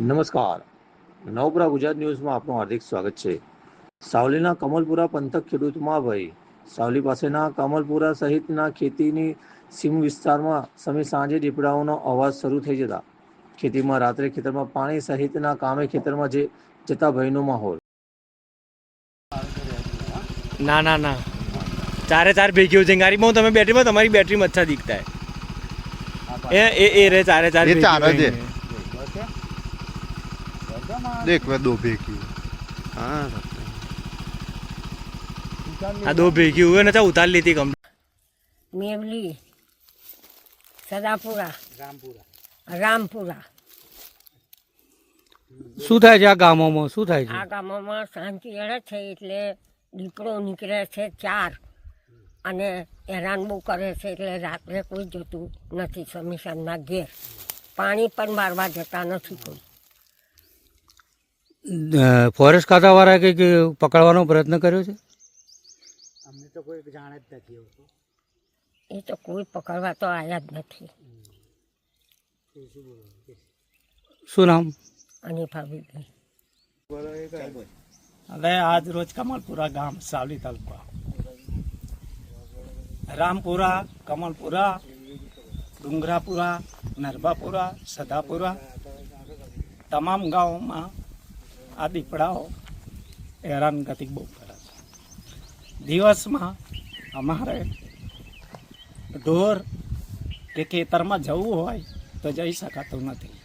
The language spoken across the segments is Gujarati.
નમસ્કાર. નવપુરા ગુજરાત ન્યૂઝમાં આપનું હાર્દિક સ્વાગત છે. સાવલીના કમલપુરા પંથક ખેડૂત મહાભાઈ સાવલી પાસેના કમલપુરા સહિતના ખેતીની સીમ વિસ્તારમાં સમી સાંજે દીપડાઓનો અવાજ શરૂ થઈ જતા ખેતીમાં રાત્રે ખેતરમાં પાણી સહિતના કામે ખેતરમાં જે જતા ભયનો માહોલ. ના ના ના. ચારે ચાર ભેગી હોય છે ગાડીમાં તમે બેટરીમાં તમારી બેટરી મચ્છા દીખતા એ એ રે ચારે ચાર चार है होंगे। देख वे दो बेकी हाँ આ દો ભેગી हुए ना तो उतार लेती कम મેવલી સદાપુરા રામપુરા શું થાય છે આ ગામોમાં શું થાય છે આ ગામોમાં શાંતિ એળે છે એટલે દીપડો નીકળે છે ચાર અને હેરાન બહુ કરે છે એટલે રાત્રે કોઈ જતું નથી સમીસાનના ઘેર પાણી પણ મારવા જતા નથી કોઈ અ, ફોરેસ્ટ ખાતાવાળાએ કંઈક પકડવાનો પ્રયત્ન કર્યો છે? અમને તો કોઈ જાણે જ નથી એ તો કોઈ પકડવા તો આવ્યા જ નથી. શું નામ? અને હવે આજ રોજ કમલપુરા ગામ સાવલી તાલુકા. રામપુરા કમલપુરા ડુંગરાપુરા નરબાપુરા સદાપુરા. તમામ ગામોમાં આ દીપડાઓ હેરાનગતિ બહુ કરે છે. દિવસમાં અમારે ઢોર કે ખેતરમાં જવું હોય તો જઈ શકાતું નથી.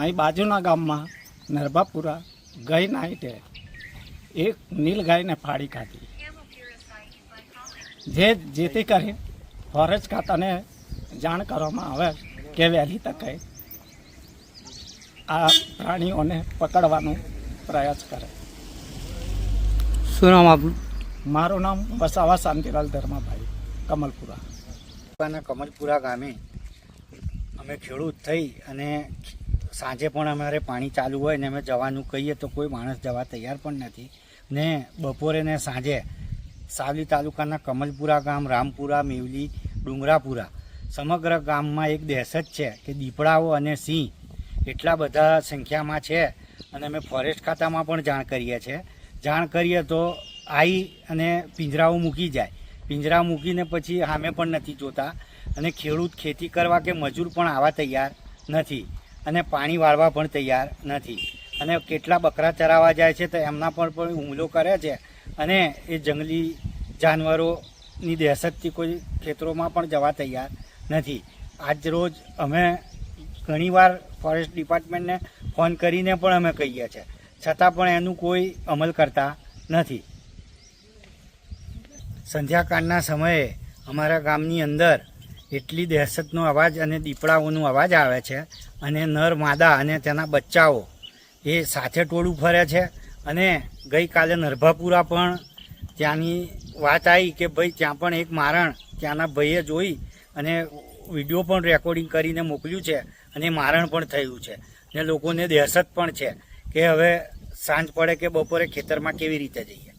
અહીં બાજુના ગામમાં નરબાપુરા ગઈ નાઈટે એક નીલગાયને ફાડી કાઢી. જે જેથી કરી ફોરેસ્ટ ખાતાને જાણ કરવામાં આવે કે વહેલી તકે આ પ્રાણીઓને પકડવાનો પ્રયાસ કરે. શું નામ આપનું? મારું નામ વસાવા શાંતિલાલ ધર્માભાઈ કમલપુરા. તાલુકાના કમલપુરા ગામે અમે ખેડૂત થઈ અને સાંજે પણ અમારે પાણી ચાલુ હોય ને અમે જવાનું કહીએ તો કોઈ માણસ જવા તૈયાર પણ નથી. ને બપોરે ને સાંજે સાવલી તાલુકાના કમલપુરા ગામ રામપુરા મેવલી ડુંગરાપુરા સમગ્ર ગામમાં એક દહેશત છે કે દીપડાઓ અને સિંહ એટલા બધા સંખ્યામાં છે અને અમે ફોરેસ્ટ ખાતામાં પણ જાણ કરીએ છીએ. જાણ કરીએ તો આવી અને પિંજરાઓ મૂકી જાય. પિંજરા મૂકીને પછી સામે પણ નથી જોતા અને ખેડૂત ખેતી કરવા કે મજૂર પણ આવવા તૈયાર નથી અને પાણી વાળવા પણ તૈયાર નથી. અને કેટલા બકરા ચરાવવા જાય છે તો એમના પર પણ હુમલો કરે છે અને એ જંગલી જાનવરોની દહેશતથી કોઈ ખેતરોમાં પણ જવા તૈયાર નથી. આજ રોજ અમે ઘણીવાર ફોરેસ્ટ ડિપાર્ટમેન્ટને ફોન કરીને પણ અમે કહીએ છીએ. છતાં પણ એનું કોઈ અમલ કરતા નથી. સંધ્યાકાળના સમયે અમારા ગામની અંદર એટલી દહેશતનો અવાજ અને દીપડાઓનો અવાજ આવે છે અને નર માદા અને તેના બચ્ચાઓ એ સાથે ટોળું ફરે છે અને ગઈકાલે નરભાપુરા પણ ત્યાંની વાત આવી કે ભાઈ ત્યાં પણ એક મારણ ત્યાંના ભાઈએ જોઈ અને વીડિયો પણ રેકોર્ડિંગ કરીને મોકલ્યું છે. અને મારણ પણ થયું છે. ને લોકોને દહેશત પણ છે કે હવે સાંજ પડે કે બપોરે ખેતરમાં કેવી રીતે જઈએ.